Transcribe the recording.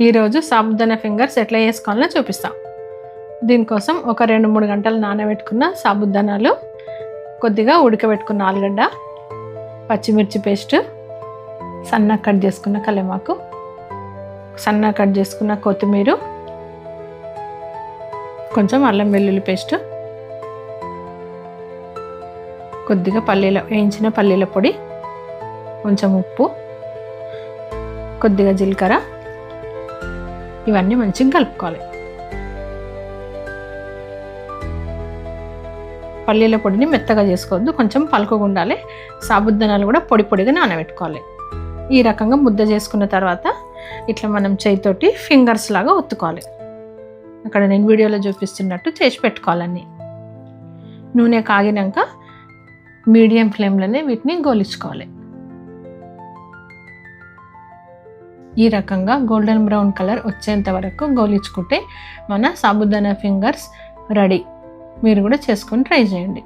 ఈరోజు సాబుదాన ఫింగర్స్ ఎట్లా చేసుకోవాలో చూపిస్తాం. దీనికోసం ఒక రెండు మూడు గంటలు నానబెట్టుకున్న సాబుదానాలు కొద్దిగా ఉడకబెట్టుకున్న ఆలుగడ్డ పచ్చిమిర్చి పేస్ట్ సన్నగా కట్ చేసుకున్న కలెమాకు సన్నగా కట్ చేసుకున్న కొత్తిమీర కొంచెం అల్లం వెల్లుల్లి పేస్ట్ కొద్దిగా పల్లీల వేయించిన పల్లీల పొడి కొంచెం ఉప్పు కొద్దిగా జీలకర్ర ఇవన్నీ మంచిగా కలుపుకోవాలి. పల్లీల పొడిని మెత్తగా చేసుకోవద్దు కొంచెం పలుకుగా ఉండాలి. సాబుద్దనాలు కూడా పొడి పొడిగా నానబెట్టుకోవాలి. ఈ రకంగా ముద్ద చేసుకున్న తర్వాత ఇట్లా మనం చేయితోటి ఫింగర్స్ లాగా ఒత్తుకోవాలి. అక్కడ నేను వీడియోలో చూపిస్తున్నట్టు చేసి పెట్టుకోవాలని నూనె కాగినాక మీడియం ఫ్లేమ్లోనే వీటిని గోలించుకోవాలి. ఈ రకంగా గోల్డెన్ బ్రౌన్ కలర్ వచ్చేంత వరకు గోలించుకుంటే మన సాబుదానా ఫింగర్స్ రెడీ. మీరు కూడా చేసుకొని ట్రై చేయండి.